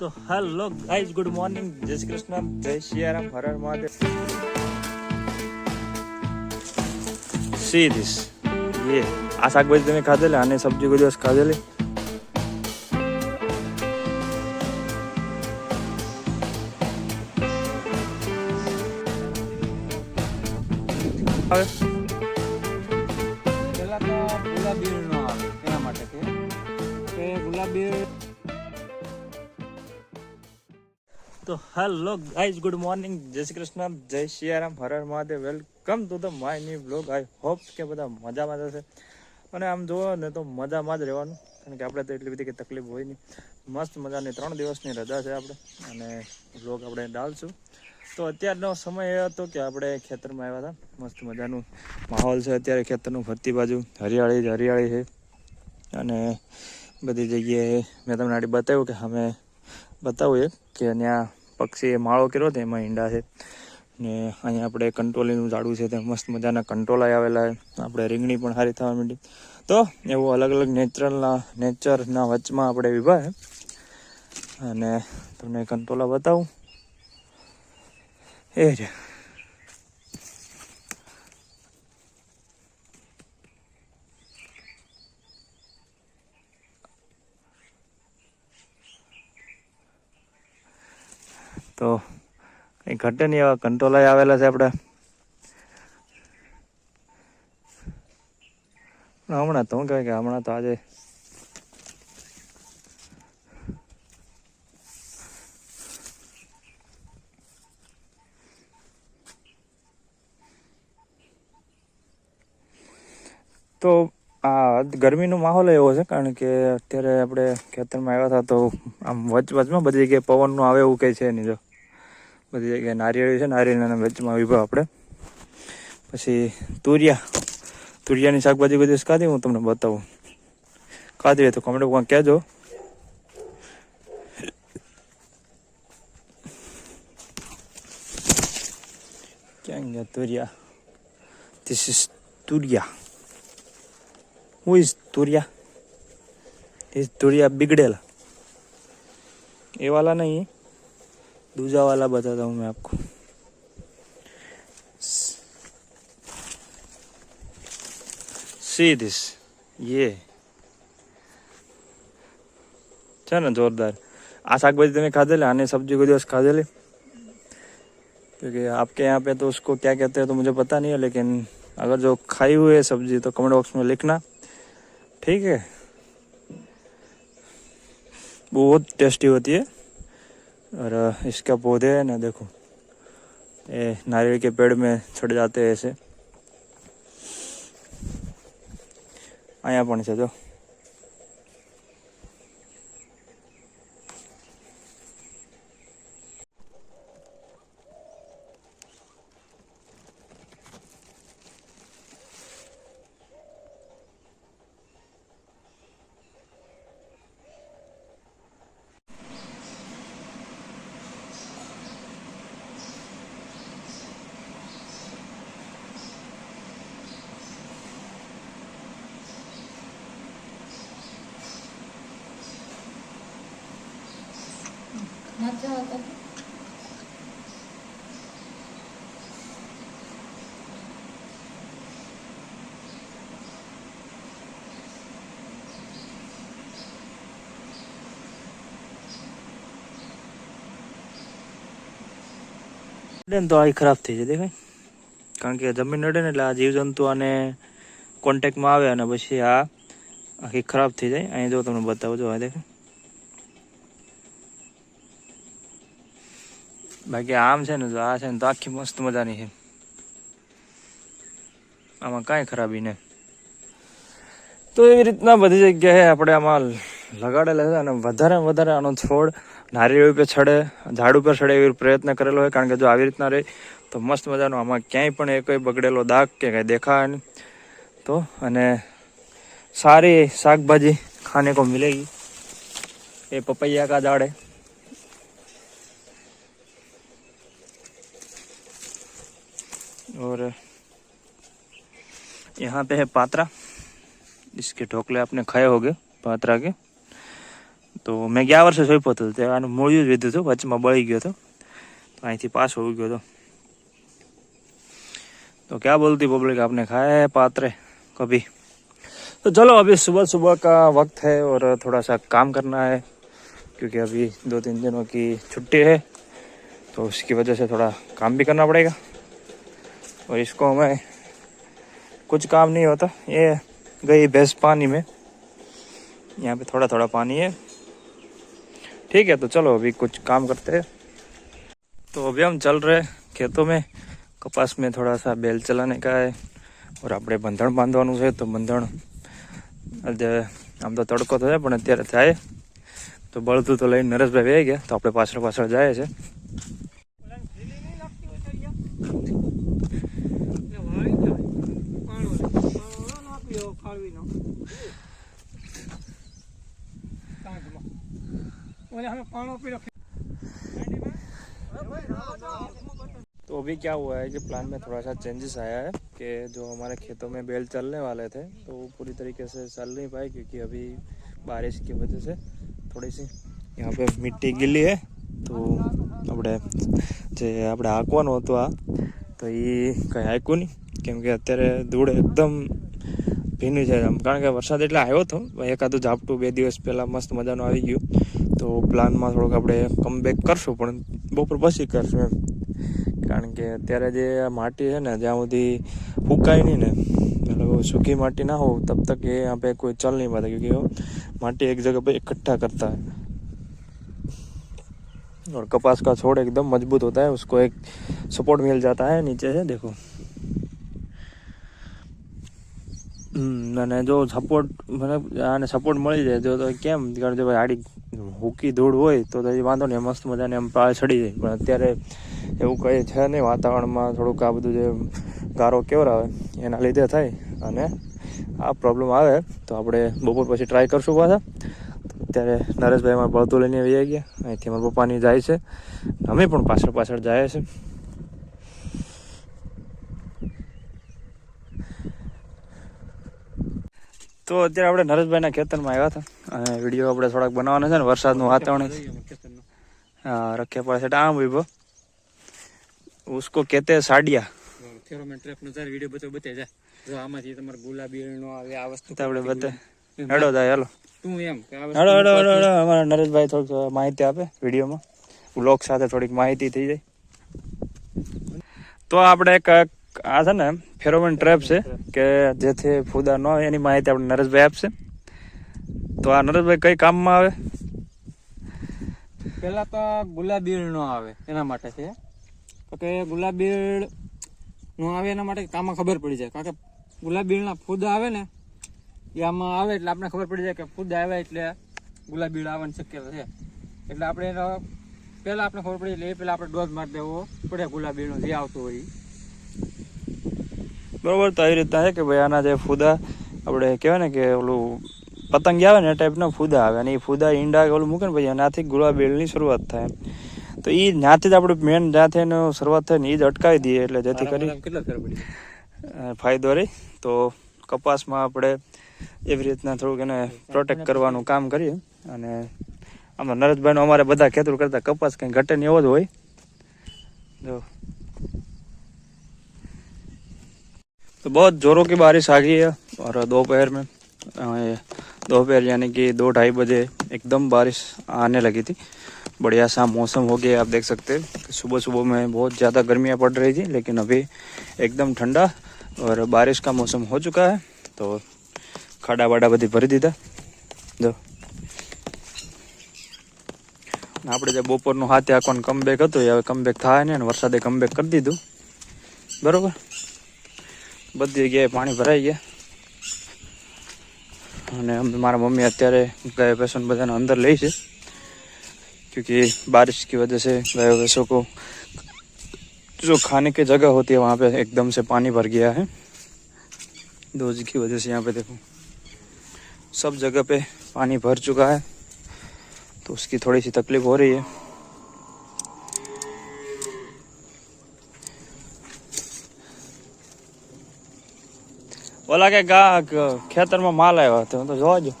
તો hello guys good morning જય શ્રી કૃષ્ણ. જય સિયારામ હર હર મહાદેવ. સી ધીસ યે આ શાકભાજી તમે ખાધેલી આને સબ્જી કોઈ દિવસ ખાધેલી? હવે તો ગુલાબી નો આવે એના માટે કે? ગુલાબી તો હેલો ગાઈઝ ગુડ મોર્નિંગ જય શ્રી કૃષ્ણ, જય Siyaram Har Har Mahadev. Welcome to the my new blog I hope કે બધા મજામાં જ હશે. અને આમ જુઓ ને તો મજામાં જ રહેવાનું. કારણ કે આપણે તો એટલી બધી કંઈ તકલીફ હોય નહીં. મસ્ત મજાની ત્રણ દિવસની રજા છે આપણે. અને બ્લોગ આપણે ડાલશું. તો અત્યારનો સમય એ હતો કે આપણે ખેતરમાં આવ્યા હતા. મસ્ત મજાનું માહોલ છે અત્યારે ખેતરનું. ફરતી બાજુ હરિયાળી જ હરિયાળી છે. અને બધી જગ્યાએ મેં તમને આડી બતાવ્યું કે અમે બતાવું એ કે ત્યાં પક્ષીએ માળો કર્યો હતો, એમાં ઈંડા છે. ને અહીંયા આપણે કંટોલીનું ઝાડું છે, ત્યાં મસ્ત મજાના કંટોલાય આવેલા છે. આપણે રીંગણી પણ સારી થવા માંડી. તો એવું અલગ અલગ નેચરલના, નેચરના વચમાં આપણે વિભા અને તમને કંટોલા બતાવું. એ છે તો કંઈ ઘટે નહીં એવા કંટ્રોલાય આવેલા છે આપણે હમણાં તો શું કહેવાય કે હમણાં તો આજે તો આ ગરમીનો માહોલ એવો છે, કારણ કે અત્યારે આપણે ખેતરમાં આવ્યા હતા તો આમ વચ વચમાં બધી જગ્યાએ પવનનું આવે એવું કંઈ છે નહીં જો. બધી જગ્યાએ નારિયેળી છે, નારિયેળના વેચમાં વિભાવ આપણે. પછી તુરિયા. તુરિયાની શાકભાજી બધી કાઢી હું તમને બતાવું. કાઢી તો કોમેન્ટમાં કહેજો. ક્યાં ગયા તુરિયા? This is તુરિયા. હું ઇઝ તુરિયા? ઇઝ તુરિયા બિગડેલા. એવાલા નહીં. दूसरा वाला बताता हूँ मैं आपको सी दिस ये છે ને જોરદાર આ શાકભાજી તમે ખાધેલી આને सब्जी કોઈ દિવસ ખાધેલી क्योंकि आपके यहाँ पे तो उसको क्या कहते हैं तो मुझे पता नहीं है लेकिन अगर जो खाई हुई है सब्जी तो कमेंट बॉक्स में लिखना ठीक है बहुत टेस्टी होती है और इसका पौधे है ना देखो ये नारियल के पेड़ में छड़ जाते हैं ऐसे અહીંયા પણ છે જો નથી તો આ ખરાબ થઈ જાય દેખાય? કારણ કે જમીન નડે ને એટલે આ જીવજંતુ આને કોન્ટેક્ટમાં આવે અને પછી આ આખી ખરાબ થઈ જાય. અહીં જો તમને બતાવું, જો આ દેખાય. બાકી આમ છે ને, જો આ છે ને, તો આખી મસ્ત મજાની છે. આમાં કાંઈ ખરાબી નહીં. તો એવી રીતના બધી જગ્યાએ આપણે આમાં લગાડેલા છે અને વધારે વધારે આનો છોડ નારિયેળ ઉપર છડે, ઝાડ ઉપર છડે એવી પ્રયત્ન કરેલો હોય, કારણ કે જો આવી રીતના રહે, તો મસ્ત મજાનો આમાં ક્યાંય પણ એ બગડેલો દાગ કે કંઈ દેખાય નહીં. તો અને સારી શાકભાજી ખાને કો મિલેગી. એ પપૈયા કા દાડ. और यहाँ पे है पात्रा इसके ढोकले आपने खाए होंगे पात्रा के તો મેં ગયા વર્ષે સોંપ્યો હતો તે આનું મૂળિયું જ વીધું હતું વચમાં બળી ગયો હતો તો અહીંથી પાછો ઉગ્યો હતો तो क्या बोलती पब्लिक आपने खाया है पात्रे कभी तो चलो अभी सुबह सुबह का वक्त है और थोड़ा सा काम करना है क्योंकि अभी दो तीन दिनों की छुट्टी है तो उसकी वजह से थोड़ा काम भी करना पड़ेगा और इसको हमें कुछ काम नहीं होता ये गई भैंस पानी में यहाँ पे थोड़ा थोड़ा पानी है ठीक है तो चलो अभी कुछ काम करते हैं तो अभी हम चल रहे हैं खेतों में કપાસ મેં થોડા સા બેલ ચલાને કા હે ઓર આપણે બંધણ બાંધવાનું છે તો બંધણ આજે આમ તો તડકો તો છે પણ અત્યારે થાય તો બળતું તો લઈને નરેશભાઈ વહી ગયા તો આપણે પાછળ પાછળ જાય છે तो अभी क्या हुआ है कि प्लान में थोड़ा सा चेंजेस आया है कि जो हमारे खेतों में बेल चलने वाले थे तो वो पूरी तरीके से चल नहीं पाए क्योंकि अभी बारिश की वजह से थोड़ी सी यहाँ पे मिट्टी गीली है તો આપણે જે આપણે હાંકવાનું હતું આ તો એ કંઈ હાંક્યું નહીં કેમ કે અત્યારે ધૂળ એકદમ ભીનું છે આમ કારણ કે વરસાદ એટલે આવ્યો હતો એકાદું ઝાપટું બે દિવસ પહેલાં મસ્ત મજાનું આવી ગયું તો પ્લાનમાં થોડુંક આપણે કમબેક કરશું પણ બપોર પછી કરશું એમ કારણ કે અત્યારે જે આ માટી છે ને જ્યાં સુધી ફૂંકાય નહીં ને मतलब वो सूखी माटी ना हो तब तक ये यहाँ पे कोई चल नहीं पाता क्योंकि वो माटी एक जगह पे इकट्ठा करता है और कपास का छोड़ एकदम मजबूत होता है उसको एक सपोर्ट मिल जाता है नीचे से देखो હમ, અને જો સપોર્ટ મને આને સપોર્ટ મળી જાય જો તો કેમ કારણ કે ભાઈ આડી હુકી ધૂળ હોય તો એ વાંધો નહીં, મસ્ત મજાને એમ પાળ ચડી જાય. પણ અત્યારે એવું કંઈ છે નહીં, વાતાવરણમાં થોડુંક આ બધું જે ગારો કેવરાવે, એના લીધે થાય. અને આ પ્રોબ્લેમ આવે તો આપણે બપોર પછી ટ્રાય કરશું પાછા. અત્યારે નરેશભાઈ અમારે બળતું લઈને આવી ગયા. અહીંથી અમારા પપ્પાની જાય છે. અમે પણ પાછળ પાછળ જાય છે. તો અત્યારે આપણે નરેશભાઈના ખેતરમાં આવ્યા હતા. અને વીડિયો આપણે થોડાક બનાવવાનો છે ને વરસાદનું વાતાવરણ. હા રખે પડે છે. આમ વિભો ઉસકો કેતે સાડિયા. વીડિયો બધો બતાવી જાય. તમારે ગુલાબી આ વસ્તુ આપણે બધે હેડો નરેશભાઈ થોડીક માહિતી આપે વિડીયોમાં. બ્લોગ સાથે થોડીક માહિતી થઈ જાય. તો આપણે એક આ છે ને ફેરોમેન ટ્રેપ છે કે જેથી ફુદા ન હોય એની માહિતી આપણે નરેશભાઈ આપશે. તો આ નરેશભાઈ કઈ કામમાં આવે? પેલા તો ગુલાબીળ નો આવે એના માટે છે. તો કે ગુલાબીળ નો આવે એના માટે આમાં ખબર પડી જાય. કારણ કે ગુલાબીળના ફૂદા આવે ને એ આમાં આવે એટલે આપણે ખબર પડી જાય કે ફૂદા આવે એટલે ગુલાબીળ આવવાની શક્યતા છે. એટલે આપણે એનો પહેલાં આપણે ખબર પડી એટલે એ પહેલાં આપણે ડોઝ મારી દેવો પડે ગુલાબીળનો જે આવતો હોય. બરોબર તો આવી રીતના છે કે ભાઈ આના જે ફૂદા આપણે કહેવાય ને કે ઓલું પતંગ આવે ને એ ટાઈપના ફૂદા આવે અને એ ફૂદા ઈંડા કે ઓલું મૂકે ને પછી એનાથી ગુલાબેલની શરૂઆત થાય તો એ જ્યાંથી જ આપણે મેન જ્યાંથી એનો શરૂઆત થાય ને એ જ અટકાવી દઈએ એટલે જેથી કરી આરામ કેટલો ફેર પડી જાય? અ, ફાયદો રહે તો કપાસમાં આપણે એવી રીતના થોડુંક એને પ્રોટેક્ટ કરવાનું કામ કરીએ અને આમાં નરેશભાઈનો અમારે બધા ખેતર કરતા કપાસ કંઈ ઘટે ને એવો જ હોય જો तो बहुत जोरों की बारिश आ गई है और दोपहर में अ, ये दोपहर यानी कि दो ढाई बजे एकदम बारिश आने लगी थी बढ़िया सा मौसम हो गया आप देख सकते हैं कि सुबह सुबह में बहुत ज़्यादा गर्मियाँ पड़ रही थी लेकिन अभी एकदम ठंडा और बारिश का मौसम हो चुका है तो ખાડા બાડા બધી ભરી દીધા જો ને આપણે જે બપોરનું હાથે આખોને કમબેક હતું એ હવે કમબેક થાય ને અને વરસાદે કમબેક કરી દીધું બરોબર બધી જગ્યાએ પાણી ભરાઈ ગયા અને મારા મમ્મી અત્યારે गाय भैंसों बधाने अंदर ले છે. क्योंकि बारिश की वजह से गाय भैंसों को जो खाने की जगह होती है वहाँ पे एकदम से पानी भर गया है दोज की वजह से यहाँ पे देखो सब जगह पे पानी भर चुका है तो उसकी थोड़ी सी तकलीफ़ हो रही है ઓલા કે ગા ખેતરમાં માલ આવ્યો હતો. તો જોવા જો